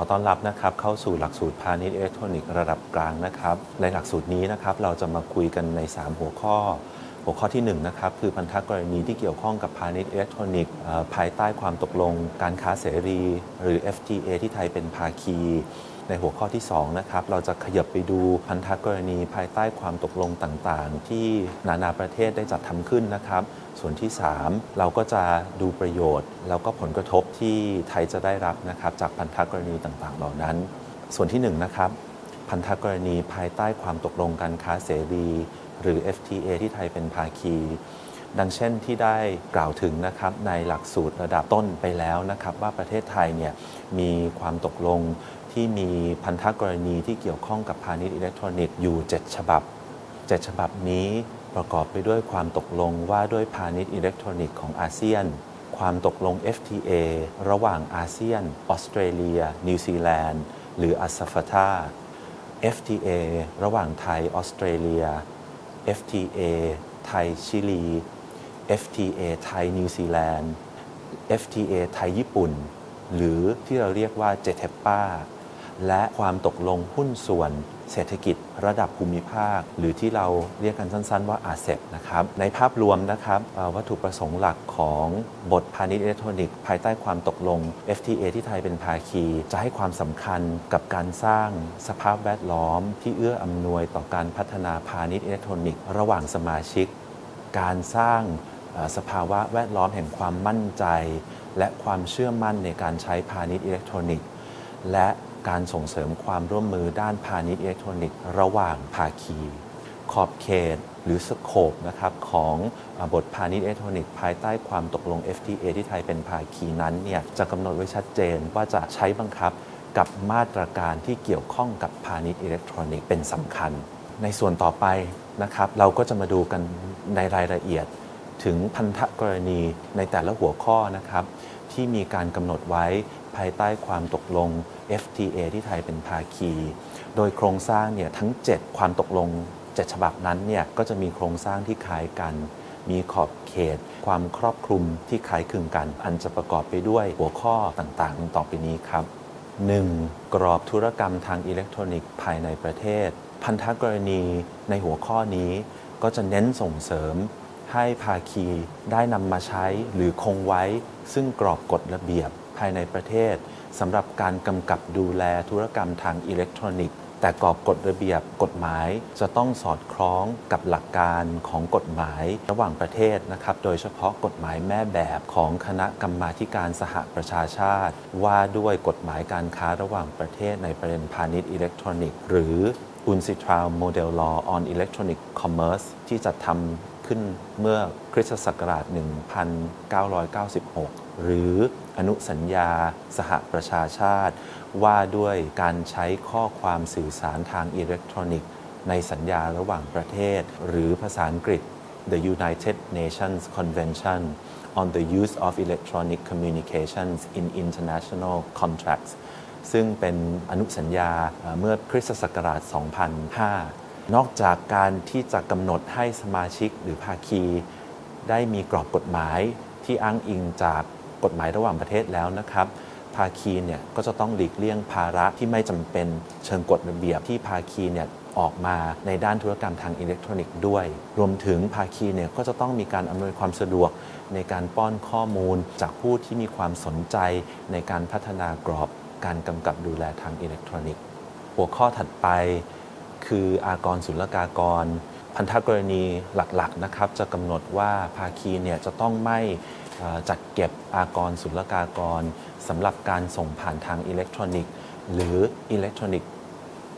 ขอต้อนรับนะครับเข้าสู่หลักสูตรพาณิชย์อิเล็กทรอนิกส์ระดับกลางนะครับ ในหลักสูตรนี้นะครับเราจะมาคุยกันใน 3 หัวข้อ หัวข้อที่1นะครับคือพันธกรณีที่เกี่ยวข้องกับพาณิชย์อิเล็กทรอนิกส์ภายใต้ความตกลง การค้าเสรี หรือ FTA ที่ไทยเป็นภาคี ในหัวข้อที่2นะครับเราจะขยับไปดูพันธกรณีภายใต้ความตกลงต่างๆ ที่นานาประเทศได้จัดทำขึ้นนะครับ ส่วนที่ 3 เราก็จะดูประโยชน์ แล้วก็ผลกระทบที่ไทยจะได้รับนะครับจากพันธกรณีต่างๆ เหล่านั้น ส่วนที่1นะครับพันธกรณีภายใต้ความตกลงการค้าเสรีหรือ FTA ที่ไทยเป็นภาคี ดังเช่นที่ได้กล่าวถึงนะครับในหลักสูตรระดับต้นไปแล้วนะครับ ว่าประเทศไทยเนี่ยมีความตกลง ที่มีพันธกรณีที่เกี่ยวข้องกับพาณิชย์อิเล็กทรอนิกส์อยู่ 7 ฉบับ 7 ฉบับนี้ประกอบไปด้วยความตกลงว่าด้วยพาณิชย์อิเล็กทรอนิกส์ของอาเซียน ความตกลง FTA ระหว่างอาเซียน ออสเตรเลีย นิวซีแลนด์ หรืออาซาฟาตา FTA ระหว่างไทย ออสเตรเลีย FTA ไทย ชิลี FTA ไทย นิวซีแลนด์ FTA ไทย ญี่ปุ่น หรือที่เราเรียกว่าเจเทปปา และความตกลงหุ้นส่วนเศรษฐกิจระดับภูมิภาค หรือที่เราเรียกกันสั้นๆว่าอาเซนะครับในภาพรวมนะครับวัตถุประสงค์หลักของบทพาณิชย์อิเล็กทรอนิกส์ภายใต้ความตกลง FTA ที่ไทยเป็นภาคี จะให้ความสำคัญกับการสร้างสภาพแวดล้อม ที่เอื้ออำนวยต่อการพัฒนาพาณิชย์อิเล็กทรอนิกส์ระหว่างสมาชิก การสร้างสภาวะแวดล้อมแห่งความมั่นใจ และความเชื่อมั่นในการใช้พาณิชย์อิเล็กทรอนิกส์ และ การส่งเสริมความร่วมมือด้านพาณิชย์อิเล็กทรอนิกส์ระหว่างภาคี ขอบเขตหรือสโคปนะครับของบทพาณิชย์อิเล็กทรอนิกส์ภายใต้ความตกลง FTA ที่ไทยเป็นภาคีนั้นเนี่ยจะกำหนดไว้ชัดเจนว่าจะใช้บังคับกับมาตรการที่เกี่ยวข้องกับพาณิชย์อิเล็กทรอนิกส์เป็นสำคัญ ในส่วนต่อไปนะครับเราก็จะมาดูกันในรายละเอียดถึงพันธกรณีในแต่ละหัวข้อนะครับที่มีการกำหนดไว้ภายใต้ความตกลง FTA ที่ไทยเป็นภาคี โดยโครงสร้างเนี่ยทั้ง 7 ความตกลง 7 ฉบับนั้นเนี่ยก็จะมีโครงสร้างที่คล้ายกัน มีขอบเขต ความครอบคลุมที่คล้ายคลึงกัน อันจะประกอบไปด้วยหัวข้อต่างๆ ต่อไปนี้ครับ 1. กรอบธุรกรรมทางอิเล็กทรอนิกส์ภายในประเทศ พันธกรณีในหัวข้อนี้ก็จะเน้นส่งเสริมให้ภาคีได้นำมาใช้หรือคงไว้ซึ่งกรอบกฎระเบียบ ภายในประเทศสำหรับการกำกับดูแลธุรกรรมทางอิเล็กทรอนิกส์แต่กรอบกฎระเบียบกฎหมายจะต้องสอดคล้องกับหลักการของกฎหมายระหว่างประเทศนะครับ โดยเฉพาะกฎหมายแม่แบบของคณะกรรมาการสหประชาชาติ ว่าด้วยกฎหมายการค้าระหว่างประเทศในประเด็นพาณิชย์อิเล็กทรอนิกส์หรือ UNCITRAL Model Law on Electronic Commerce ที่จัดทำขึ้นเมื่อคริสตศักราช 1996 หรือ อนุสัญญา สหประชาชาติ ว่าด้วยการใช้ข้อความสื่อสารทางอิเล็กทรอนิกส์ ในสัญญาระหว่างประเทศ หรือภาษาอังกฤษ The United Nations Convention on the Use of Electronic Communications in International Contracts ซึ่งเป็นอนุสัญญาเมื่อคริสตศักราช 2005 นอกจากการที่จะกำหนดให้สมาชิกหรือภาคี ได้มีกรอบกฎหมายที่อ้างอิงจาก กฎหมายระหว่างประเทศแล้วนะครับ ภาคีเนี่ยก็จะต้องหลีกเลี่ยงภาระที่ไม่จำเป็นเชิงกฎระเบียบที่ภาคีเนี่ยออกมาในด้านธุรกรรมทางอิเล็กทรอนิกส์ด้วย รวมถึงภาคีเนี่ยก็จะต้องมีการอำนวยความสะดวกในการป้อนข้อมูลจากผู้ที่มีความสนใจในการพัฒนากรอบการกำกับดูแลทางอิเล็กทรอนิกส์ หัวข้อถัดไป คืออากรศุลกากร พันธกรณีหลักๆนะครับจะกำหนดว่าภาคีเนี่ยจะต้องไม่ จัดเก็บอากรศุลกากรสำหรับการส่งผ่านทางอิเล็กทรอนิกส์ หรืออิเล็กทรอนิกส์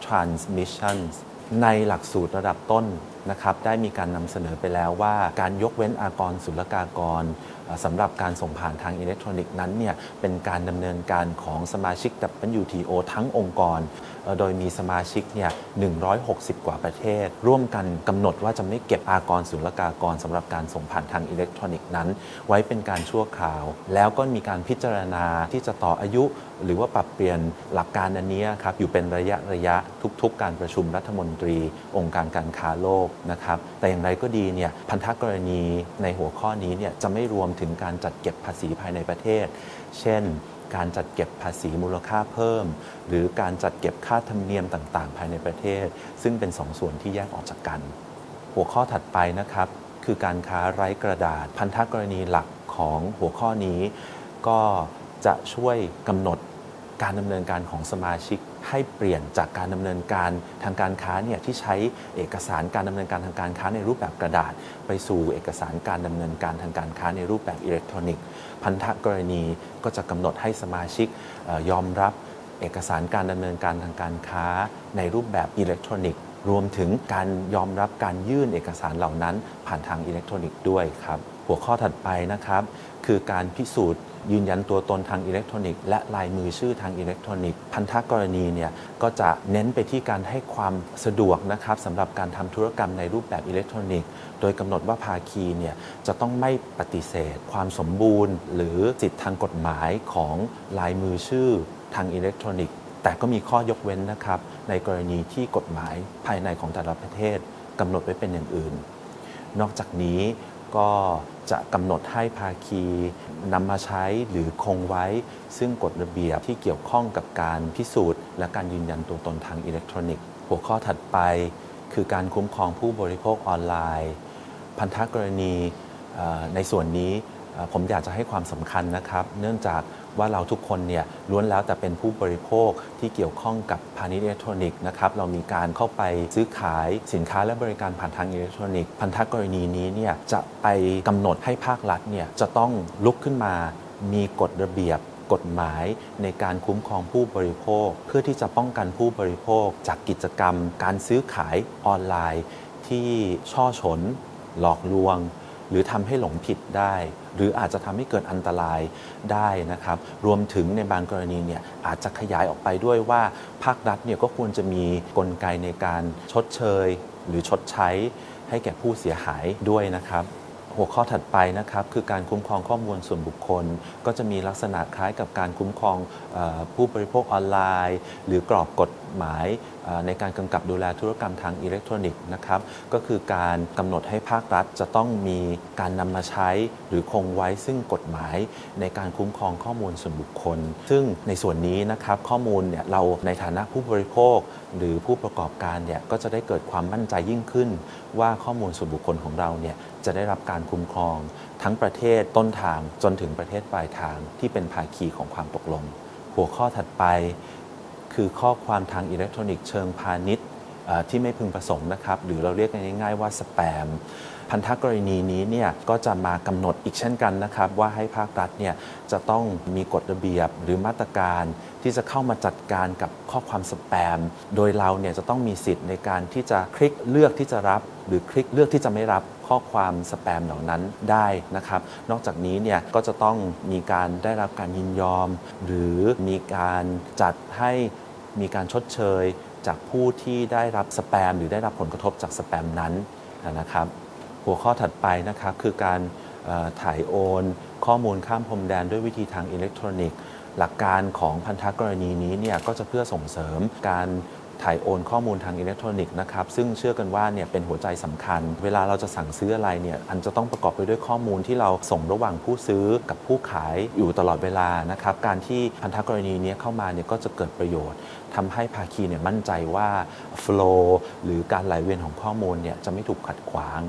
ทรานส์มิชชั่นในหลักสูตรระดับต้นนะครับได้มีการนำเสนอไปแล้วว่าการยกเว้นอากรศุลกากร สำหรับการส่งผ่านทางอิเล็กทรอนิกส์นั้นเนี่ยเป็นการดำเนินการของสมาชิก WTO ทั้งองค์กร โดยมีสมาชิกเนี่ย160 กว่าประเทศ ร่วมกันกำหนดว่าจะไม่เก็บอากรศุลกากรสำหรับการส่งผ่านทางอิเล็กทรอนิกส์นั้น ไว้เป็นการชั่วคราว แล้วก็มีการพิจารณาที่จะต่ออายุ หรือว่าปรับเปลี่ยนหลักการอันนี้ครับอยู่เป็นระยะระยะทุกๆ การประชุมรัฐมนตรี องค์การการค้าโลกนะครับแต่อย่างไรก็ดีเนี่ยพันธกรณีในหัวข้อนี้เนี่ยจะไม่รวมถึงการจัดเก็บภาษีภายในประเทศ เช่น การจัดเก็บภาษีมูลค่าเพิ่ม หรือการจัดเก็บค่าธรรมเนียมต่างๆ ภายในประเทศ ซึ่งเป็นสองส่วนที่แยกออกจากกัน หัวข้อถัดไปนะครับ คือการค้าไร้กระดาษ พันธกรณีหลักของหัวข้อนี้ ก็จะช่วยกำหนดการดำเนินการของสมาชิก ให้เปลี่ยนจากการดำเนินการทางการค้าเนี่ยที่ใช้เอกสารการดำเนินการทางการค้าในรูปแบบกระดาษ ไปสู่เอกสารการดำเนินการทางการค้าในรูปแบบอิเล็กทรอนิกส์ พันธกรณีก็จะกำหนดให้สมาชิกออยอมรับเอกสารการดำเนินการทางการค้าในรูปแบบอิเล็กทรอนิกส์ รวมถึงการยอมรับการยื่นเอกสารเหล่านั้นผ่านทางอิเล็กทรอนิกส์ด้วยครับ หัวข้อถัดไปนะครับ คือการพิสูจน์ ยืนยันตัวตนทางอิเล็กทรอนิกส์และลายมือชื่อทางอิเล็กทรอนิกส์พันธกรณีเนี่ยก็จะเน้นไปที่การให้ความสะดวกนะครับสำหรับการทำธุรกรรมในรูปแบบอิเล็กทรอนิกส์ โดยกำหนดว่าภาคีเนี่ยจะต้องไม่ปฏิเสธ ความสมบูรณ์ หรือสิทธิทางกฎหมายของลายมือชื่อทางอิเล็กทรอนิกส์ แต่ก็มีข้อยกเว้นนะครับ ในกรณีที่กฎหมายภายในของแต่ละประเทศกำหนดไว้เป็นอย่างอื่น นอกจากนี้ ก็จะกำหนดให้ภาคีนำมาใช้หรือคงไว้ ซึ่งกฎระเบียบที่เกี่ยวข้องกับการพิสูจน์ และการยืนยันตัวตนทางอิเล็กทรอนิกส์ หัวข้อถัดไป คือการคุ้มครองผู้บริโภคออนไลน์ พันธกรณีในส่วนนี้ผมอยากจะให้ความสำคัญนะครับ เนื่องจาก ว่าเราทุกคนเนี่ยล้วนแล้วแต่เป็นผู้บริโภคที่เกี่ยวข้องกับพาณิชย์อิเล็กทรอนิกส์นะครับเรามีการเข้าไปซื้อขายสินค้าและบริการผ่านทางอิเล็กทรอนิกส์พันธกรณีนี้เนี่ยจะไปกำหนดให้ภาครัฐเนี่ยจะต้องลุกขึ้นมา มีกฎระเบียบกฎหมายในการคุ้มครองผู้บริโภค เพื่อที่จะป้องกันผู้บริโภค จากกิจกรรม การซื้อขายออนไลน์ ที่ช่อฉน หลอกลวง หรือทำให้หลงผิดได้ หรืออาจจะทำให้เกิดอันตรายได้นะครับ รวมถึงในบางกรณีเนี่ยอาจจะขยายออกไปด้วยว่าภาครัฐเนี่ยก็ควรจะมีกลไกในการชดเชย หรือชดใช้ให้แก่ผู้เสียหายด้วยนะครับ หัวข้อถัดไปนะครับคือการคุ้มครองข้อมูลส่วนบุคคล ก็จะมีลักษณะคล้ายกับการคุ้มครองอผู้บริโภคออนไลน์ หรือกรอบกฎหมายในการกำกับดูแลธุรกรรมทางอิเล็กทรอนิกส์นะครับก็คือการกำหนดให้ภาครัฐจะต้องมีการนำมาใช้หรือคงไว้ซึ่งกฎหมายในการคุ้มครองข้อมูลส่วนบุคคล ซึ่งในส่วนนี้นะครับข้อมูลเนี่ยเราในฐานะผู้บริโภค หรือผู้ประกอบการเนี่ยก็จะได้เกิดความมั่นใจยิ่งขึ้น ว่าข้อมูลส่วนบุคคลของเราเนี่ย จะได้รับการคุ้มครอง ทั้งประเทศต้นทางจนถึงประเทศปลายทางที่เป็นภาคีของความตกลง หัวข้อถัดไปคือข้อความทางอิเล็กทรอนิกส์เชิงพาณิชย์ที่ไม่พึงประสงค์นะครับ หรือเราเรียกง่ายๆว่าสแปม พันธกรณีนี้เนี่ยก็จะมากำหนดอีกเช่นกันนะครับ ว่าให้ภาครัฐเนี่ยจะต้องมีกฎระเบียบหรือมาตรการที่จะเข้ามาจัดการกับข้อความสแปม โดยเราเนี่ยจะต้องมีสิทธิ์ในการที่จะคลิกเลือกที่จะรับ หรือคลิกเลือกที่จะไม่รับข้อความสแปมเหล่านั้นได้นะครับ นอกจากนี้เนี่ยก็จะต้องมีการได้รับการยินยอม หรือมีการจัดให้มีการชดเชยจากผู้ที่ได้รับสแปม หรือได้รับผลกระทบจากสแปมนั้นนะครับ หัวข้อถัดไปนะครับคือการถ่ายโอน ข้อมูลข้ามพรมแดนด้วยวิธีทางอิเล็กทรอนิกส์ หลักการของพันธกรณีนี้เนี่ยก็จะเพื่อส่งเสริมการถ่ายโอนข้อมูลทางอิเล็กทรอนิกส์นะครับซึ่งเชื่อกันว่าเนี่ยเป็นหัวใจสำคัญ เวลาเราจะสั่งซื้ออะไรเนี่ยอันจะต้องประกอบไปด้วยข้อมูลที่เราส่งระหว่างผู้ซื้อกับผู้ขายอยู่ตลอดเวลานะครับการที่พันธกรณีนี้เข้ามาเนี่ยก็จะเกิดประโยชน์ทำให้ภาคีเนี่ยมั่นใจว่า flow หรือการไหลเวียนของข้อมูลเนี่ยจะไม่ถูกขัดขวาง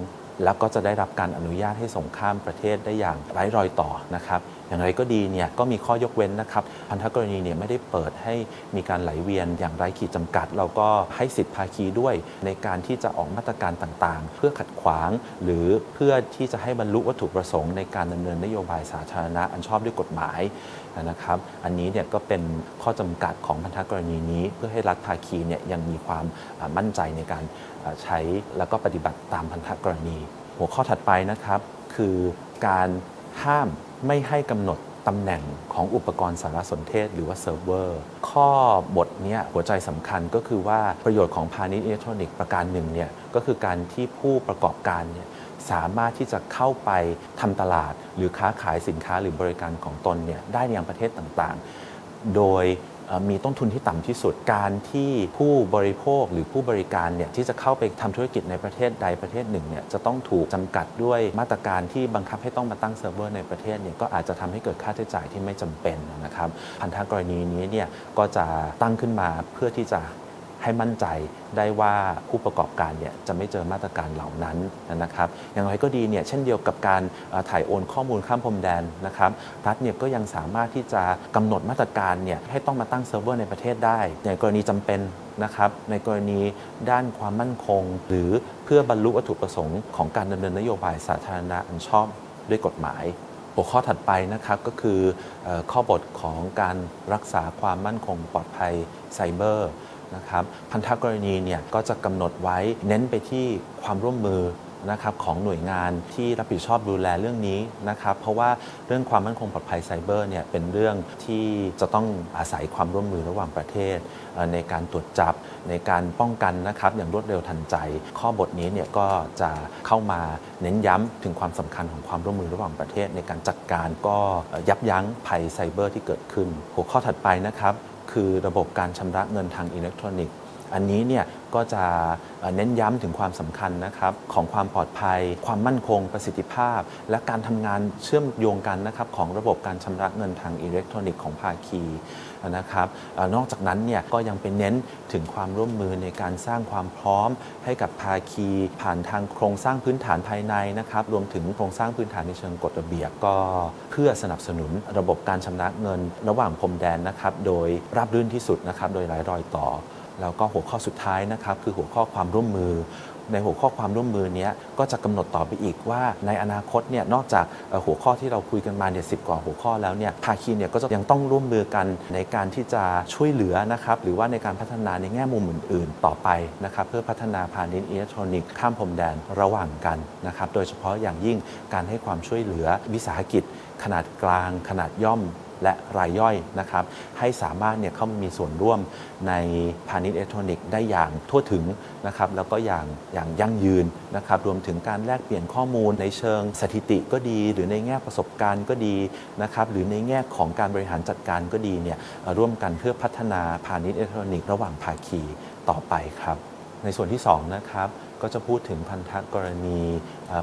แล้วก็จะได้รับการอนุญาตให้ส่งข้ามประเทศได้อย่างไร้รอยต่อนะครับ อย่างไรก็ดีเนี่ยก็มีข้อยกเว้นนะครับ พันธกรณีเนี่ยไม่ได้เปิดให้มีการไหลเวียนอย่างไร้ขีดจำกัด เราก็ให้สิทธิภาคีด้วยในการที่จะออกมาตรการต่างๆ เพื่อขัดขวาง หรือเพื่อที่จะให้บรรลุวัตถุประสงค์ในการดำเนินนโยบายสาธารณะอันชอบด้วยกฎหมายนะครับ อันนี้เนี่ยก็เป็นข้อจำกัดของพันธกรณีนี้ เพื่อให้รัฐภาคีเนี่ยยังมีความมั่นใจในการ ใช้แล้วก็ปฏิบัติตามพันธกรณี หัวข้อถัดไปนะครับ คือการห้ามไม่ให้กำหนดตำแหน่งของอุปกรณ์สารสนเทศหรือว่าเซิร์ฟเวอร์ ข้อบทเนี้ยหัวใจสำคัญก็คือว่าประโยชน์ของพาณิชย์อิเล็กทรอนิกส์ประการหนึ่งเนี่ยก็คือการที่ผู้ประกอบการเนี่ยสามารถที่จะเข้าไปทำตลาด หรือค้าขายสินค้าหรือ บริการของตนเนี่ยได้ในยังประเทศต่างๆ โดย มีต้นทุนที่ต่ำที่สุดการที่ผู้บริโภคหรือผู้บริการเนี่ยที่จะเข้าไปทำธุรกิจในประเทศใดประเทศหนึ่งเนี่ยจะต้องถูกจำกัดด้วยมาตรการที่บังคับให้ต้องมาตั้งเซิร์ฟเวอร์ในประเทศเนี่ยก็อาจจะทำให้เกิดค่าใช้จ่ายที่ไม่จำเป็นนะครับพันธกรณีนี้เนี่ยก็จะตั้งขึ้นมาเพื่อที่จะ ให้มั่นใจได้ว่าผู้ประกอบการเนี่ยจะไม่เจอมาตรการเหล่านั้นนะครับ อย่างไรก็ดีเนี่ยเช่นเดียวกับการถ่ายโอนข้อมูลข้ามพรมแดนนะครับรัฐเนี่ยก็ยังสามารถที่จะกำหนดมาตรการเนี่ยให้ต้องมาตั้งเซิร์ฟเวอร์ในประเทศได้ ในกรณีจำเป็นนะครับในกรณีด้านความมั่นคง หรือเพื่อบรรลุวัตถุประสงค์ของการดำเนินนโยบายสาธารณะอันชอบด้วยกฎหมายหัวข้อถัดไปนะครับก็คือเอ่อข้อบทของการรักษาความมั่นคงปลอดภัยไซเบอร์ นะครับพันธกรณีเนี่ยก็จะกำหนดไว้เน้นไปที่ความร่วมมือนะครับของหน่วยงานที่รับผิดชอบดูแลเรื่องนี้นะครับเพราะว่าเรื่องความมั่นคงปลอดภัยไซเบอร์เนี่ยเป็นเรื่องที่จะต้องอาศัยความร่วมมือระหว่างประเทศ ในการตรวจจับในการป้องกันนะครับอย่างรวดเร็วทันใจ ข้อบทนี้เนี่ยก็จะเข้ามาเน้นย้ำถึงความสำคัญของความร่วมมือระหว่างประเทศ ในการจัดการก็ยับยั้งภัยไซเบอร์ที่เกิดขึ้น หัวข้อถัดไปนะครับ คือระบบการชำระเงินทางอิเล็กทรอนิกส์ อันนี้เนี่ยก็จะเน้นย้ำถึงความสำคัญนะครับของความปลอดภัย ความมั่นคงประสิทธิภาพ และการทำงานเชื่อมโยงกันนะครับของระบบการชำระเงินทางอิเล็กทรอนิกส์ของภาคี นะครับนอกจากนั้นเนี่ยก็ยังเป็นเน้นถึงความร่วมมือในการสร้างความพร้อม ให้กับภาคีผ่านทางโครงสร้างพื้นฐานภายในนะครับรวมถึงโครงสร้างพื้นฐานในเชิงกฎระเบียบก็เพื่อสนับสนุนระบบการชำระเงิน ระหว่างพรมแดนนะครับโดยราบรื่นที่สุดนะครับโดยไร้รอยต่อ แล้วก็หัวข้อสุดท้ายนะครับคือหัวข้อความร่วมมือ ในหัวข้อความร่วมมือเนี้ยก็จะกำหนดต่อไปอีกว่า ในอนาคตเนี่ยนอกจากหัวข้อที่เราคุยกันมาเนี่ยสิกว่าหัวข้อแล้วเนี่ยภาคีเนี่ยก็จะยังต้องร่วมมือกันในการที่จะช่วยเหลือนะครับหรือว่าในการพัฒนาในแง่มุมอื่น ๆ ต่อไปนะครับเพื่อพัฒนาพาณิชย์อิเล็กทรอนิกส์ข้ามพรมแดนระหว่างกันนะครับโดยเฉพาะอย่างยิ่งการให้ความช่วยเหลือวิสาหกิจ ขนาดกลาง ขนาดย่อม และรายย่อยนะครับให้สามารถเนี่ยเข้ามีส่วนร่วมในพาณิชย์อิเล็กทรอนิกส์ได้อย่างทั่วถึงนะครับแล้วก็อย่างอย่างยั่งยืนนะครับรวมถึงการแลกเปลี่ยนข้อมูลในเชิงสถิติก็ดี หรือในแง่ประสบการณ์ก็ดีนะครับหรือในแง่ของการบริหารจัดการก็ดีเนี่ยร่วมกันเพื่อพัฒนาพาณิชย์อิเล็กทรอนิกส์ระหว่างภาคีต่อไปครับในส่วนที่2นะครับ ก็จะพูดถึงพันธกรณี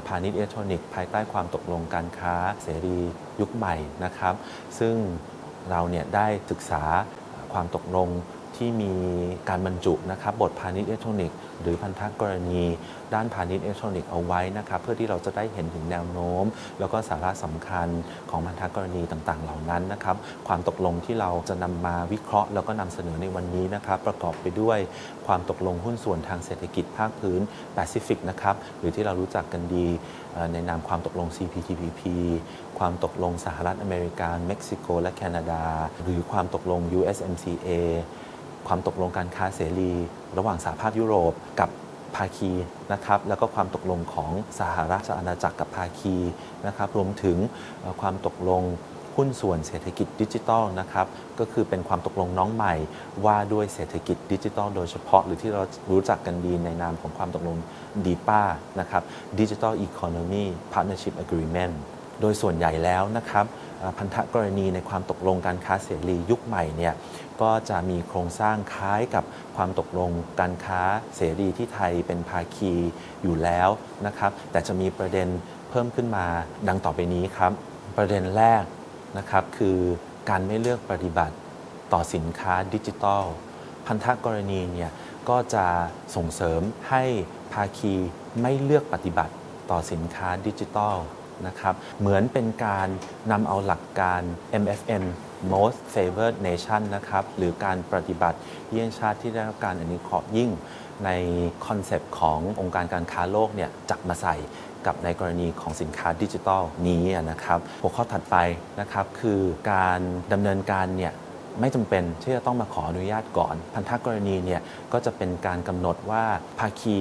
พาณิชย์อิเล็กทรอนิกส์ภายใต้ความตกลงการค้าเสรียุคใหม่นะครับ ซึ่งเราเนี่ยได้ศึกษาความตกลง ที่มีการบรรจุนะครับบทพาณิชย์อิเล็กทรอนิกส์หรือพันธกรณี ด้านพาณิชย์อิเล็กทรอนิกส์เอาไว้นะครับเพื่อที่เราจะได้เห็นถึงแนวโน้ม แล้วก็สาระสำคัญของพันธกรณีต่างๆ เหล่านั้นนะครับความตกลงที่เราจะนำมาวิเคราะห์ แล้วก็นำเสนอในวันนี้นะครับประกอบไปด้วยความตกลงหุ้นส่วนทางเศรษฐกิจภาคพื้นแปซิฟิกนะครับหรือที่เรารู้จักกันดีในนามความตกลง CPTPP ความตกลงสหรัฐอเมริกาเม็กซิโก และแคนาดา หรือความตกลง USMCA ความตกลงการค้าเสรี ระหว่างสหภาพยุโรปกับภาคีนะครับแล้วก็ความตกลงของสหราชอาณาจักรกับภาคีนะครับรวมถึงความตกลงหุ้นส่วนเศรษฐกิจดิจิทัลนะครับก็คือเป็นความตกลงน้องใหม่ว่าด้วยเศรษฐกิจดิจิทัลโดยเฉพาะ หรือที่เรารู้จักกันดีในนามของความตกลงดีป้านะครับ Digital Economy Partnership Agreement โดยส่วนใหญ่แล้วนะครับพันธกรณีในความตกลงการค้าเสรียุคใหม่เนี่ยก็จะมีโครงสร้างคล้ายกับความตกลงการค้าเสรีที่ไทยเป็นภาคีอยู่แล้วนะครับแต่จะมีประเด็นเพิ่มขึ้นมาดังต่อไปนี้ครับ ประเด็นแรกนะครับคือการไม่เลือกปฏิบัติต่อสินค้าดิจิทัล พันธกรณีเนี่ยก็จะส่งเสริมให้ภาคีไม่เลือกปฏิบัติต่อสินค้าดิจิทัล นะครับ เหมือนเป็นการนำเอาหลักการ MFN most favored nation นะครับ หรือการปฏิบัติเยี่ยงชาติที่ได้รับการอนุเคราะห์ยิ่งในคอนเซปต์ขององค์การการค้าโลกเนี่ยจับมาใส่กับในกรณีของสินค้าดิจิทัลนี้นะครับหัวข้อถัดไปนะครับคือการดำเนินการเนี่ยไม่จำเป็นที่จะต้องมาขออนุญาตก่อน พันธกรณีเนี่ยก็จะเป็นการกำหนดว่าภาคี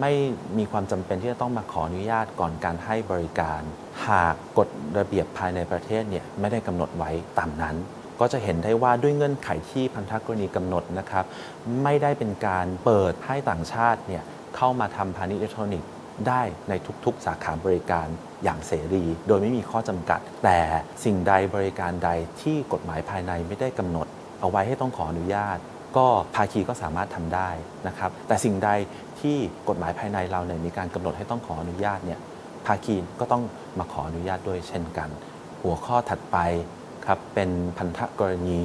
ไม่มีความจำเป็นที่จะต้องมาขออนุญาตก่อนการให้บริการ หากกฎระเบียบภายในประเทศเนี่ยไม่ได้กำหนดไว้ตามนั้น ก็จะเห็นได้ว่าด้วยเงื่อนไขที่พันธกรณีกำหนดนะครับ ไม่ได้เป็นการเปิดให้ต่างชาติเนี่ยเข้ามาทำพาณิชย์อิเล็กทรอนิกส์ได้ในทุกๆ สาขาบริการอย่างเสรี โดยไม่มีข้อจำกัด แต่สิ่งใดบริการใดที่กฎหมายภายในไม่ได้กำหนด เอาไว้ให้ต้องขออนุญาต ก็ภาคีก็สามารถทำได้นะครับ แต่สิ่งใด ที่กฎหมายภายในเราเนี่ยมีการกำหนดให้ต้องขออนุญาตเนี่ยภาคีก็ต้องมาขออนุญาตด้วยเช่นกัน หัวข้อถัดไปครับเป็นพันธกรณี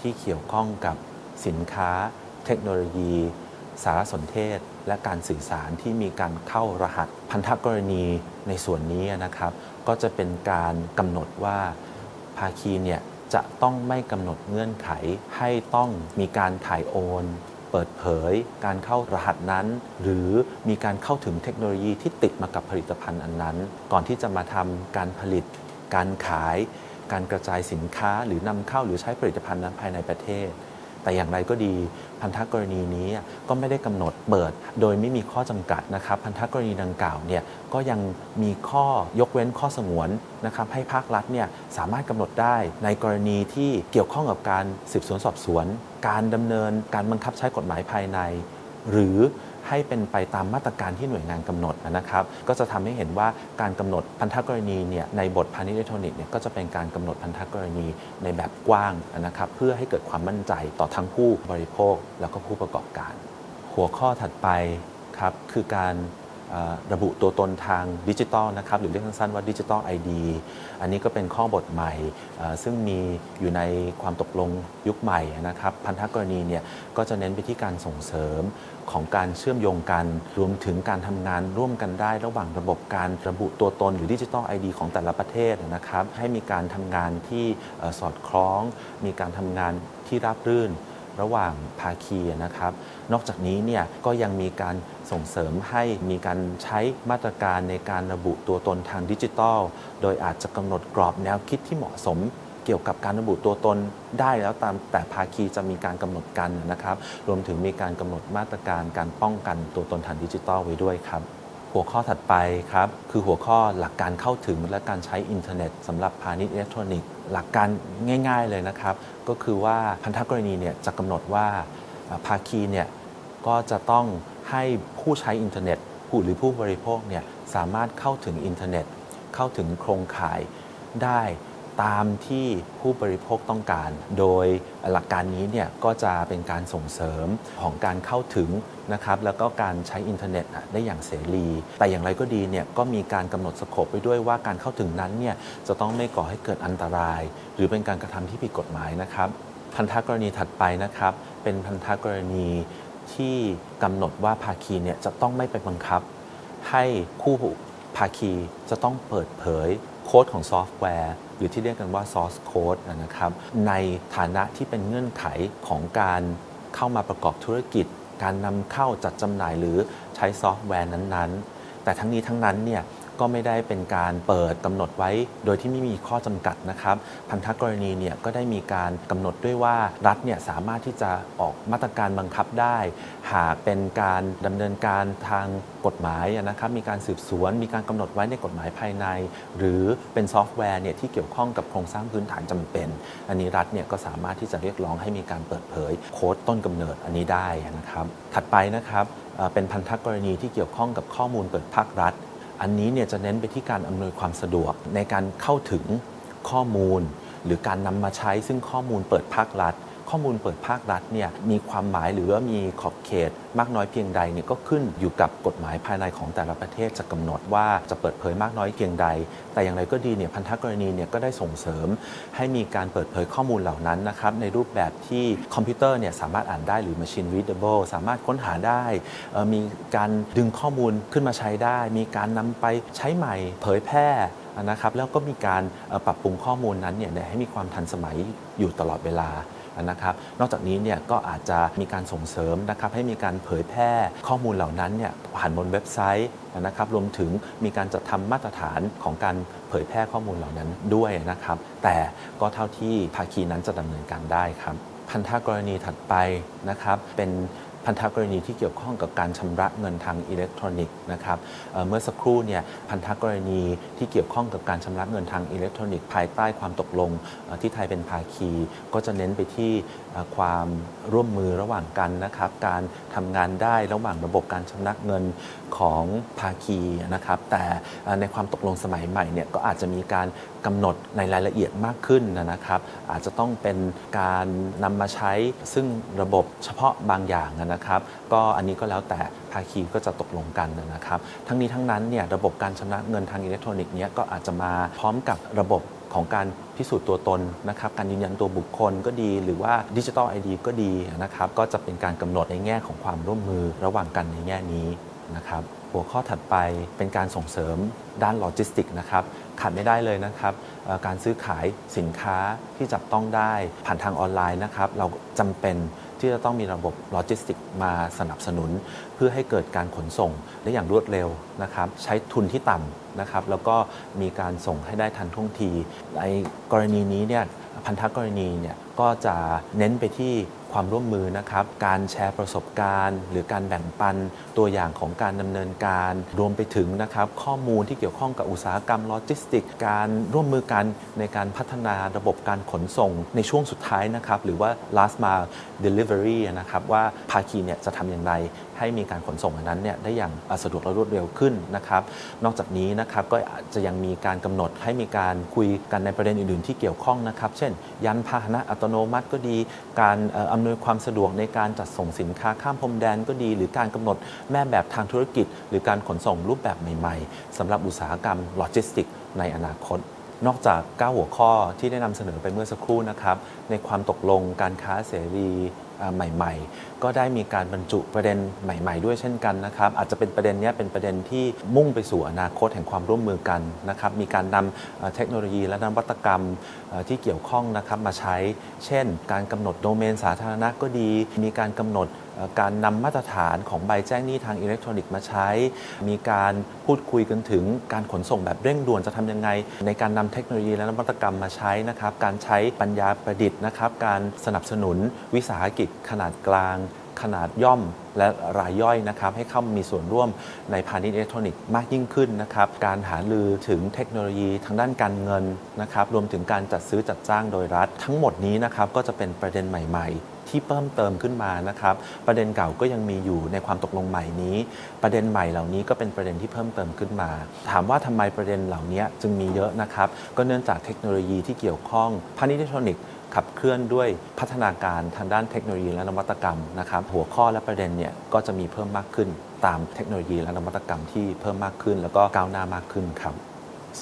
ที่เกี่ยวข้องกับสินค้า เทคโนโลยี สารสนเทศ และการสื่อสารที่มีการเข้ารหัส พันธกรณีในส่วนนี้นะครับ ก็จะเป็นการกำหนดว่าภาคีเนี่ยจะต้องไม่กำหนดเงื่อนไขให้ต้องมีการถ่ายโอน ปิดเผยการเข้ารหัสนั้น หรือมีการเข้าถึงเทคโนโลยีที่ติดมากับผลิตภัณฑ์อันนั้น ก่อนที่จะมาทำการผลิต การขาย การกระจายสินค้า หรือนำเข้าหรือใช้ผลิตภัณฑ์นั้นภายในประเทศ แต่อย่างไรก็ดีพันธกรณีนี้ก็ไม่ได้กำหนดเปิด โดยไม่มีข้อจำกัดนะครับพันธกรณีดังกล่าวเนี่ยก็ยังมีข้อยกเว้นข้อสงวนนะครับให้ภาครัฐเนี่ยสามารถกำหนดได้ในกรณีที่เกี่ยวข้องกับการสืบสวนสอบสวน การดำเนินการบังคับใช้กฎหมายภายใน หรือ ให้เป็นไปตามมาตรการที่หน่วยงานกำหนดนะครับ ก็จะทำให้เห็นว่าการกำหนดพันธกรณีเนี่ยในบทพาณิชย์อิเล็กทรอนิกส์เนี่ยก็จะเป็นการกำหนดพันธกรณีในแบบกว้างนะครับเพื่อให้เกิดความมั่นใจต่อทั้งผู้บริโภค แล้วก็ผู้ประกอบการ หัวข้อถัดไปครับคือการ ระบุตัวตนทางดิจิทัลนะครับหรือเรียกสั้นๆว่าดิจิทัล ID อันนี้ก็เป็นข้อบทใหม่ ซึ่งมีอยู่ในความตกลงยุคใหม่นะครับ พันธกรณีเนี่ยก็จะเน้นไปที่การส่งเสริมของการเชื่อมโยงกัน รวมถึงการทำงานร่วมกันได้ ระหว่างระบบการระบุตัวตนหรือดิจิทัล ID ของแต่ละประเทศนะครับ ให้มีการทำงานที่สอดคล้อง มีการทำงานที่ราบรื่น ระหว่างภาคีนะครับ นอกจากนี้เนี่ยก็ยังมีการ ส่งเสริมให้มีการใช้มาตรการในการระบุตัวตนทางดิจิทัล โดยอาจจะกำหนดกรอบแนวคิดที่เหมาะสมเกี่ยวกับการระบุตัวตนได้แล้วตามแต่ภาคีจะมีการกำหนดกันนะครับ รวมถึงมีการกำหนดมาตรการการป้องกันตัวตนทางดิจิทัลไว้ด้วยครับ หัวข้อถัดไปครับ คือหัวข้อหลักการเข้าถึงและการใช้อินเทอร์เน็ตสำหรับพาณิชย์อิเล็กทรอนิกส์หลักการง่าย ๆเลยนะครับ ก็คือว่าพันธกรณีเนี่ยจะกำหนดว่าภาคีเนี่ยก็จะต้อง ให้ผู้ใช้อินเทอร์เน็ตผู้หรือผู้บริโภคเนี่ยสามารถเข้าถึงอินเทอร์เน็ต เข้าถึงโครงข่ายได้ตามที่ผู้บริโภคต้องการ โดยหลักการนี้เนี่ยก็จะเป็นการส่งเสริมของการเข้าถึงนะครับแล้วก็การใช้อินเทอร์เน็ตได้อย่างเสรี แต่อย่างไรก็ดีเนี่ยก็มีการกำหนดสโคปไว้ด้วยว่าการเข้าถึงนั้นเนี่ยจะต้องไม่ก่อให้เกิดอันตราย หรือเป็นการกระทำที่ผิดกฎหมายนะครับ พันธกรณีถัดไปนะครับ เป็นพันธกรณี ที่กำหนดว่าภาคีเนี่ยจะต้องไม่ไปบังคับ ให้คู่ภาคีจะต้องเปิดเผยโค้ดของซอฟต์แวร์ หรือที่เรียกกันว่า source code นะครับ ในฐานะที่เป็นเงื่อนไขของการเข้ามาประกอบธุรกิจ การนำเข้าจัดจำหน่ายหรือใช้ซอฟต์แวร์นั้นๆ แต่ทั้งนี้ทั้งนั้นเนี่ย ก็ไม่ได้เป็นการเปิดกำหนดไว้ โดยที่ไม่มีข้อจำกัดนะครับพันธกรณีเนี่ยก็ได้มีการกำหนดด้วยว่ารัฐเนี่ยสามารถที่จะออกมาตรการบังคับได้ หากเป็นการดำเนินการทางกฎหมายนะครับมีการสืบสวน มีการกำหนดไว้ในกฎหมายภายใน หรือเป็นซอฟต์แวร์เนี่ยที่เกี่ยวข้องกับโครงสร้างพื้นฐานจำเป็น อันนี้รัฐเนี่ยก็สามารถที่จะเรียกร้องให้มีการเปิดเผย โค้ดต้นกำเนิดอันนี้ได้นะครับถัดไปนะครับเอ่อเป็นพันธกรณีที่เกี่ยวข้องกับข้อมูลเปิดภาครัฐ อันนี้เนี่ยจะเน้นไปที่การอำนวยความสะดวกในการเข้าถึงข้อมูล หรือการนำมาใช้ซึ่งข้อมูลเปิดภาครัฐ ข้อมูลเปิดภาครัฐเนี่ยมีความหมายหรือว่ามีขอบเขตมากน้อยเพียงใดเนี่ยก็ขึ้นอยู่กับกฎหมายภายในของแต่ละประเทศจะกำหนดว่าจะเปิดเผยมากน้อยเพียงใด แต่อย่างไรก็ดีเนี่ยพันธกรณีเนี่ยก็ได้ส่งเสริม ให้มีการเปิดเผยข้อมูลเหล่านั้นนะครับในรูปแบบที่คอมพิวเตอร์เนี่ยสามารถอ่านได้หรือ machine readable สามารถค้นหาได้ มีการดึงข้อมูลขึ้นมาใช้ได้ มีการนำไปใช้ใหม่เผยแพร่นะครับแล้วก็มีการปรับปรุงข้อมูลนั้นเนี่ยให้มีความทันสมัยอยู่ตลอดเวลา นะครับ นอกจากนี้เนี่ยก็อาจจะมีการส่งเสริมนะครับให้มีการเผยแพร่ข้อมูลเหล่านั้นเนี่ยผ่านบนเว็บไซต์นะครับรวมถึงมีการจัดทำมาตรฐานของการเผยแพร่ข้อมูลเหล่านั้นด้วยนะครับ แต่ก็เท่าที่ภาคีนั้นจะดำเนินการได้ครับพันธกรณีถัดไปนะครับเป็น พันธกรณีที่เกี่ยวข้องกับการชำระเงินทางอิเล็กทรอนิกส์นะครับเเมื่อสักครู่เนี่ยพันธกรณีที่เกี่ยวข้องกับการชำระเงินทางอิเล็กทรอนิกส์ภายใต้ความตกลงที่ไทยเป็นภาคี ก็จะเน้นไปที่ความร่วมมือระหว่างกันนะครับ การทำงานได้ระหว่างระบบการชำระเงินของภาคีนะครับ แต่ในความตกลงสมัยใหม่เนี่ยก็อาจจะมีการ กำหนดในรายละเอียดมากขึ้นนะครับ อาจจะต้องเป็นการนำมาใช้ซึ่งระบบเฉพาะบางอย่างนะครับ ก็อันนี้ก็แล้วแต่ภาคีก็จะตกลงกันนะครับ ทั้งนี้ทั้งนั้นเนี่ยระบบการชำระเงินทางอิเล็กทรอนิกส์เนี้ยก็อาจจะมาพร้อมกับระบบของการพิสูจน์ตัวตนนะครับ การยืนยันตัวบุคคลก็ดี หรือว่าดิจิทัลไอดีก็ดีนะครับ ก็จะเป็นการกำหนดในแง่ของความร่วมมือระหว่างกันในแง่นี้นะครับ หัวข้อถัดไปเป็นการส่งเสริมด้านโลจิสติกนะครับขาดไม่ได้เลยนะครับการซื้อขายสินค้าที่จับต้องได้ผ่านทางออนไลน์นะครับ เราจำเป็นที่จะต้องมีระบบโลจิสติกมาสนับสนุน เพื่อให้เกิดการขนส่งได้อย่างรวดเร็วนะครับ ใช้ทุนที่ต่ำนะครับ แล้วก็มีการส่งให้ได้ทันท่วงทีในกรณีนี้เนี่ยพันธกรณีเนี่ยก็จะเน้นไปที่ ความร่วมมือนะครับ การแชร์ประสบการณ์ หรือการแบ่งปันตัวอย่างของการดำเนินการ รวมไปถึงนะครับข้อมูลที่เกี่ยวข้องกับอุตสาหกรรมโลจิสติก การร่วมมือกันในการพัฒนาระบบการขนส่งในช่วงสุดท้ายนะครับ หรือว่า last mile delivery นะครับว่าภาคีเนี่ยจะทำอย่างไรให้มีการขนส่งอนั้นเนี่ยได้อย่างสะดวกและรวดเร็วขึ้นนะครับ นอกจากนี้นะครับก็อาจจะยังมีการกำหนดให้มีการคุยกันในประเด็นอื่น ๆ ที่เกี่ยวข้องนะครับ เช่นยานพาหนะอัตโนมัติก็ดี การอำนวยความสะดวกในการจัดส่งสินค้าข้ามพรมแดนก็ดี หรือการกำหนดแม่แบบทางธุรกิจ หรือการขนส่งรูปแบบใหม่ ๆสำหรับอุตสาหกรรมโลจิสติก ในอนาคตนอกจาก 9 หัวข้อที่ได้นำเสนอไปเมื่อสักครู่นะครับ ในความตกลงการค้าเสรี ใหม่ ๆ ก็ได้มีการบรรจุประเด็นใหม่ ๆ ด้วยเช่นกันนะครับ อาจจะเป็นประเด็นนี้เป็นประเด็นที่มุ่งไปสู่อนาคตแห่งความร่วมมือกันนะครับ มีการนำเอ่อเทคโนโลยีและนวัตกรรมที่เกี่ยวข้องนะครับมาใช้ เช่น การกำหนดโดเมนสาธารณะก็ดี มีการกำหนด การนำมาตรฐานของใบแจ้งหนี้ทางอิเล็กทรอนิกส์มาใช้ มีการพูดคุยกันถึงการขนส่งแบบเร่งด่วนจะทำยังไง ในการนำเทคโนโลยีและนวัตกรรมมาใช้นะครับ การใช้ปัญญาประดิษฐ์นะครับ การสนับสนุนวิสาหกิจขนาดกลาง ขนาดย่อมและรายย่อยนะครับให้เข้ามีส่วนร่วมในพาณิชย์อิเล็กทรอนิกส์มากยิ่งขึ้นนะครับการหาลือถึงเทคโนโลยีทางด้านการเงินนะครับรวมถึงการจัดซื้อจัดจ้างโดยรัฐ ทั้งหมดนี้นะครับก็จะเป็นประเด็นใหม่ ๆ ที่เพิ่มเติมขึ้นมานะครับ ประเด็นเก่าก็ยังมีอยู่ในความตกลงใหม่นี้ ประเด็นใหม่เหล่านี้ก็เป็นประเด็นที่เพิ่มเติมขึ้นมา ถามว่าทำไมประเด็นเหล่านี้จึงมีเยอะนะครับ ก็เนื่องจากเทคโนโลยีที่เกี่ยวข้องพาณิชย์อิเล็กทรอนิกส์ขับเคลื่อนด้วยพัฒนาการทางด้านเทคโนโลยีและนวัตกรรมนะครับ หัวข้อและประเด็นเนี่ยก็จะมีเพิ่มมากขึ้น ตามเทคโนโลยีและนวัตกรรมที่เพิ่มมากขึ้น แล้วก็ก้าวหน้ามากขึ้นครับ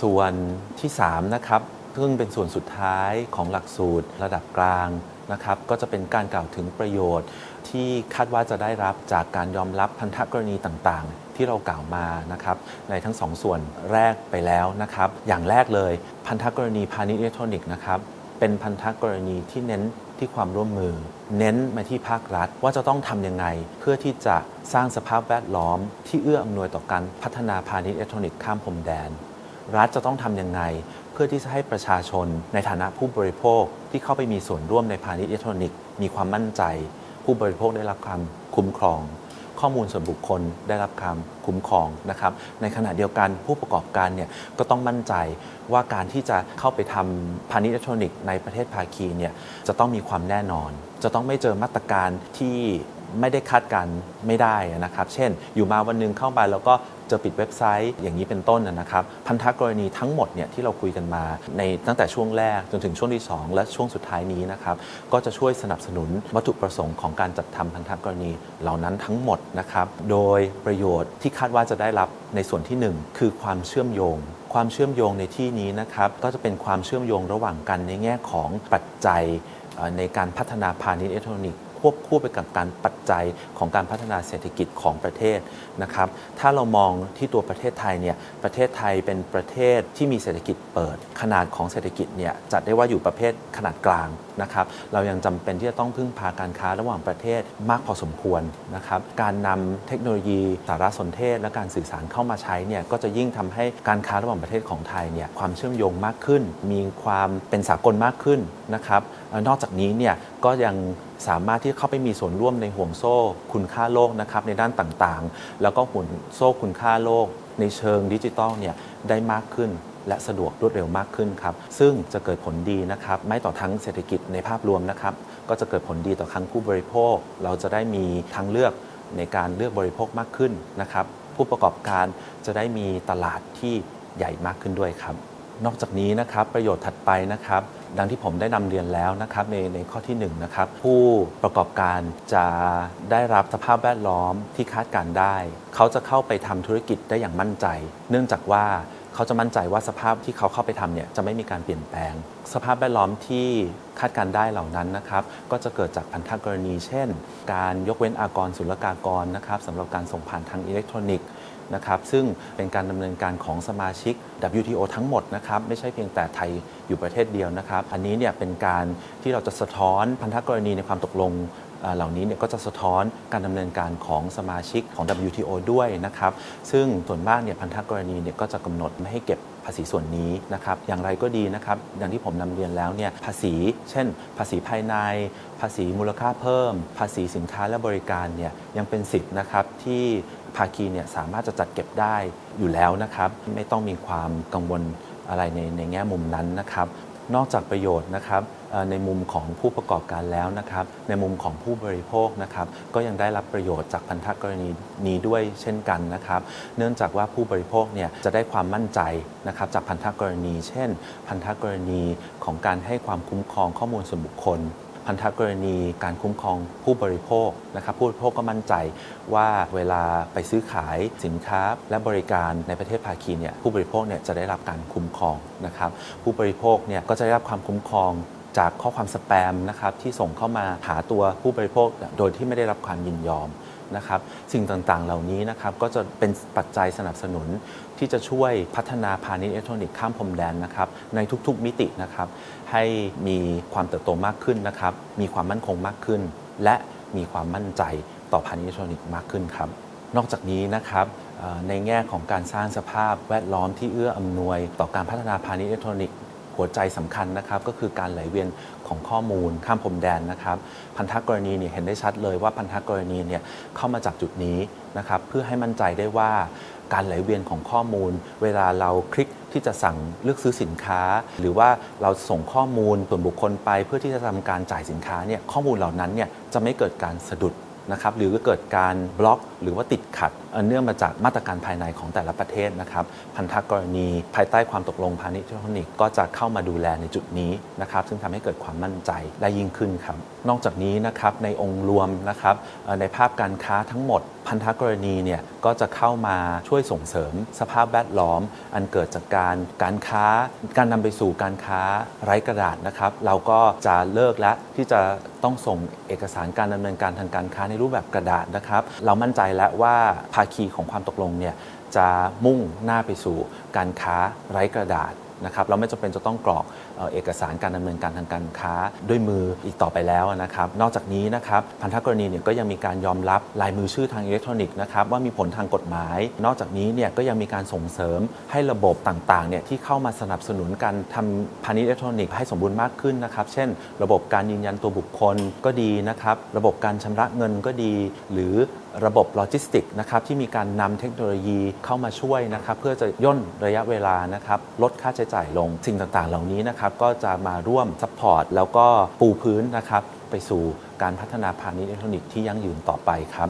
ส่วนที่3นะครับซึ่งเป็นส่วนสุดท้ายของหลักสูตร ระดับกลาง นะครับก็จะเป็นการกล่าวถึงประโยชน์ ที่คาดว่าจะได้รับจากการยอมรับพันธกรณีต่างๆ ที่เรากล่าวมานะครับในทั้งสองส่วนแรกไปแล้วนะครับ อย่างแรกเลยพันธกรณีพาณิชย์อิเล็กทรอนิกส์นะครับเป็นพันธกรณีที่เน้นที่ความร่วมมือ เน้นมาที่ภาครัฐว่าจะต้องทำยังไง เพื่อที่จะสร้างสภาพแวดล้อม ที่เอื้ออำนวยต่อการพัฒนาพาณิชย์อิเล็กทรอนิกส์ข้ามพรมแดน รัฐจะต้องทำยังไง เพื่อที่จะให้ประชาชนในฐานะผู้บริโภค ที่เข้าไปมีส่วนร่วมในพาณิชย์อิเล็กทรอนิกส์มีความมั่นใจ ผู้บริโภคได้รับความคุ้มครอง ข้อมูลส่วนบุคคลได้รับความคุ้มครองนะครับ ในขณะเดียวกันผู้ประกอบการเนี่ยก็ต้องมั่นใจว่าการที่จะเข้าไปทำพาณิชย์อิเล็กทรอนิกส์ในประเทศภาคีเนี่ยจะต้องมีความแน่นอน จะต้องไม่เจอมาตรการที่ ไม่ได้คาดการไม่ได้นะครับ เช่น อยู่มาวันหนึงเข้าไปแล้วก็เจอปิดเว็บไซต์อย่างนี้เป็นต้นนะครับ พันธกรณีทั้งหมดเนี่ยที่เราคุยกันมา ในตั้งแต่ช่วงแรกจนถึงช่วงที่ 2 และช่วงสุดท้ายนี้นะครับก็จะช่วยสนับสนุนวัตถุประสงค์ของการจัดทำพันธกรณีเหล่านั้นทั้งหมดนะครับโดยประโยชน์ที่คาดว่าจะได้รับในส่วนที่ 1 คือความเชื่อมโยงความเชื่อมโยงในที่นี้นะครับก็จะเป็นความเชื่อมโยงระหว่างกันในแง่ของปัจจัยในการพัฒนาพาณิชย์อิเล็กทรอนิกส์ ควบคู่ไปกับการปัจจัยของการพัฒนาเศรษฐกิจของประเทศนะครับ ถ้าเรามองที่ตัวประเทศไทยเนี่ยประเทศไทยเป็นประเทศที่มีเศรษฐกิจเปิด ขนาดของเศรษฐกิจเนี่ยจัดได้ว่าอยู่ประเภทขนาดกลางนะครับเรายังจำเป็นที่จะต้องพึ่งพาการค้าระหว่างประเทศมากพอสมควรนะครับการนำเทคโนโลยีสารสนเทศ และการสื่อสารเข้ามาใช้เนี่ยก็จะยิ่งทำให้การค้าระหว่างประเทศของไทยเนี่ยความเชื่อมโยงมากขึ้น มีความเป็นสากลมากขึ้นนะครับนอกจากนี้เนี่ยก็ยัง สามารถที่เข้าไปมีส่วนร่วมในห่วงโซ่คุณค่าโลกนะครับในด้านต่างๆ แล้วก็ห่วงโซ่คุณค่าโลก ในเชิงดิจิทัลเนี่ยได้มากขึ้นและสะดวกรวดเร็วมากขึ้นครับ ซึ่งจะเกิดผลดีนะครับ ไม่ต่อทั้งเศรษฐกิจในภาพรวมนะครับ ก็จะเกิดผลดีต่อทั้งผู้บริโภค เราจะได้มีทางเลือกในการเลือกบริโภคมากขึ้นนะครับ ผู้ประกอบการจะได้มีตลาดที่ใหญ่มากขึ้นด้วยครับ นอกจากนี้นะครับประโยชน์ถัดไปนะครับ ดังที่ผมได้นำเรียนแล้วนะครับในในข้อที่1นะครับผู้ประกอบการจะได้รับสภาพแวดล้อมที่คาดการได้ เขาจะเข้าไปทำธุรกิจได้อย่างมั่นใจ เนื่องจากว่าเขาจะมั่นใจว่าสภาพที่เขาเข้าไปทำเนี่ยจะไม่มีการเปลี่ยนแปลง สภาพแวดล้อมที่คาดการได้เหล่านั้นนะครับ ก็จะเกิดจากพันธกรณี เช่น การยกเว้นอากรศุลกากรนะครับสำหรับการส่งผ่านทางอิเล็กทรอนิกส์ นะครับซึ่งเป็นการดำเนินการของสมาชิก WTO ทั้งหมดนะครับไม่ใช่เพียงแต่ไทยอยู่ประเทศเดียวนะครับ อันนี้เนี่ยเป็นการที่เราจะสะท้อนพันธกรณีในความตกลงเหล่านี้เนี่ยก็จะสะท้อนการดำเนินการของสมาชิกของ WTO ด้วยนะครับ ซึ่งส่วนมากเนี่ยพันธกรณีเนี่ยก็จะกำหนดไม่ให้เก็บภาษีส่วนนี้นะครับ อย่างไรก็ดีนะครับ อย่างที่ผมนำเรียนแล้วเนี่ยภาษี เช่น ภาษีภายใน ภาษีมูลค่าเพิ่ม ภาษีสินค้าและบริการเนี่ยยังเป็นสิทธิ์นะครับที่ ภาคีเนี่ยสามารถจะจัดเก็บได้อยู่แล้วนะครับ ไม่ต้องมีความกังวลอะไรในในแง่มุมนั้นนะครับ นอกจากประโยชน์นะครับในมุมของผู้ประกอบการแล้วนะครับ ในมุมของผู้บริโภคนะครับ ก็ยังได้รับประโยชน์จากพันธกรณีนี้ด้วยเช่นกันนะครับ เนื่องจากว่าผู้บริโภคเนี่ยจะได้ความมั่นใจนะครับจากพันธกรณี เช่น พันธกรณีของการให้ความคุ้มครองข้อมูลส่วนบุคคล พันธกรณีการคุ้มครองผู้บริโภคนะครับผู้บริโภคก็มั่นใจว่าเวลาไปซื้อขายสินค้าและบริการในประเทศภาคีเนี่ยผู้บริโภคเนี่ยจะได้รับการคุ้มครองนะครับผู้บริโภคเนี่ยก็จะได้รับความคุ้มครองจากข้อความสแปมนะครับที่ส่งเข้ามาหาตัวผู้บริโภคโดยที่ไม่ได้รับความยินยอมนะครับสิ่งต่างๆเหล่านี้นะครับก็จะเป็นปัจจัยสนับสนุนที่จะช่วยพัฒนาพาณิชย์อิเล็กทรอนิกส์ข้ามพรมแดนนะครับในทุกๆมิตินะครับ ให้มีความเติบโตมากขึ้นนะครับ มีความมั่นคงมากขึ้น และมีความมั่นใจต่อพาณิชย์อิเล็กทรอนิกส์มากขึ้นครับ นอกจากนี้นะครับในแง่ของการสร้างสภาพแวดล้อมที่เอื้ออำนวยต่อการพัฒนาพาณิชย์อิเล็กทรอนิกส์หัวใจสำคัญนะครับก็คือการไหลเวียนของข้อมูลข้ามพรมแดนนะครับ พันธกรณีเนี่ยเห็นได้ชัดเลยว่าพันธกรณีเนี่ยเข้ามาจากจุดนี้นะครับเพื่อให้มั่นใจได้ว่า การไหลเวียนของข้อมูล เวลาเราคลิกที่จะสั่งเลือกซื้อสินค้า หรือว่าเราส่งข้อมูลส่วนบุคคลไป เพื่อที่จะทำการจ่ายสินค้าเนี่ยข้อมูลเหล่านั้นเนี่ยจะไม่เกิดการสะดุดนะครับหรือเกิดการบล็อกหรือว่าติดขัด เนื่องมาจากมาตรการภายในของแต่ละประเทศนะครับพันธกรณีภายใต้ความตกลงพาณิชย์อิเล็กทรอนิกส์ก็จะเข้ามาดูแลในจุดนี้นะครับซึ่งทำให้เกิดความมั่นใจได้ยิ่งขึ้นครับนอกจากนี้นะครับในองค์รวมนะครับในภาพการค้าทั้งหมด พันธกรณีเนี่ยก็จะเข้ามาช่วยส่งเสริม สภาพแวดล้อม อันเกิดจากการการค้า การนำไปสู่การค้าไร้กระดาษนะครับ เราก็จะเลิกและที่จะต้องส่งเอกสารการดำเนินการทางการค้าในรูปแบบกระดาษนะครับ เรามั่นใจแล้วว่าภาคีของความตกลงเนี่ยจะมุ่งหน้าไปสู่การค้าไร้กระดาษนะครับเราไม่จำเป็นจะต้องกรอก เอกสารการดำเนินการทางการค้าด้วยมืออีกต่อไปแล้วนะครับ นอกจากนี้นะครับพันธกรณีเนี่ยก็ยังมีการยอมรับลายมือชื่อทางอิเล็กทรอนิกส์นะครับว่ามีผลทางกฎหมาย นอกจากนี้เนี่ยก็ยังมีการส่งเสริมให้ระบบต่างๆเนี่ยที่เข้ามาสนับสนุนการทำพาณิชย์อิเล็กทรอนิกส์ให้สมบูรณ์มากขึ้นนะครับ เช่น ระบบการยืนยันตัวบุคคลก็ดีนะครับระบบการชำระเงินก็ดี หรือระบบโลจิสติกนะครับที่มีการนำเทคโนโลยีเข้ามาช่วยนะครับเพื่อจะย่นระยะเวลานะครับลดค่าใช้จ่ายลงสิ่งต่างๆ เหล่านี้นะครับนะครับก็จะมาร่วมซัพพอร์ตแล้วก็ปูพื้นนะครับไปสู่การพัฒนาพาณิชย์อิเล็กทรอนิกส์ที่ยั่งยืนต่อไปครับ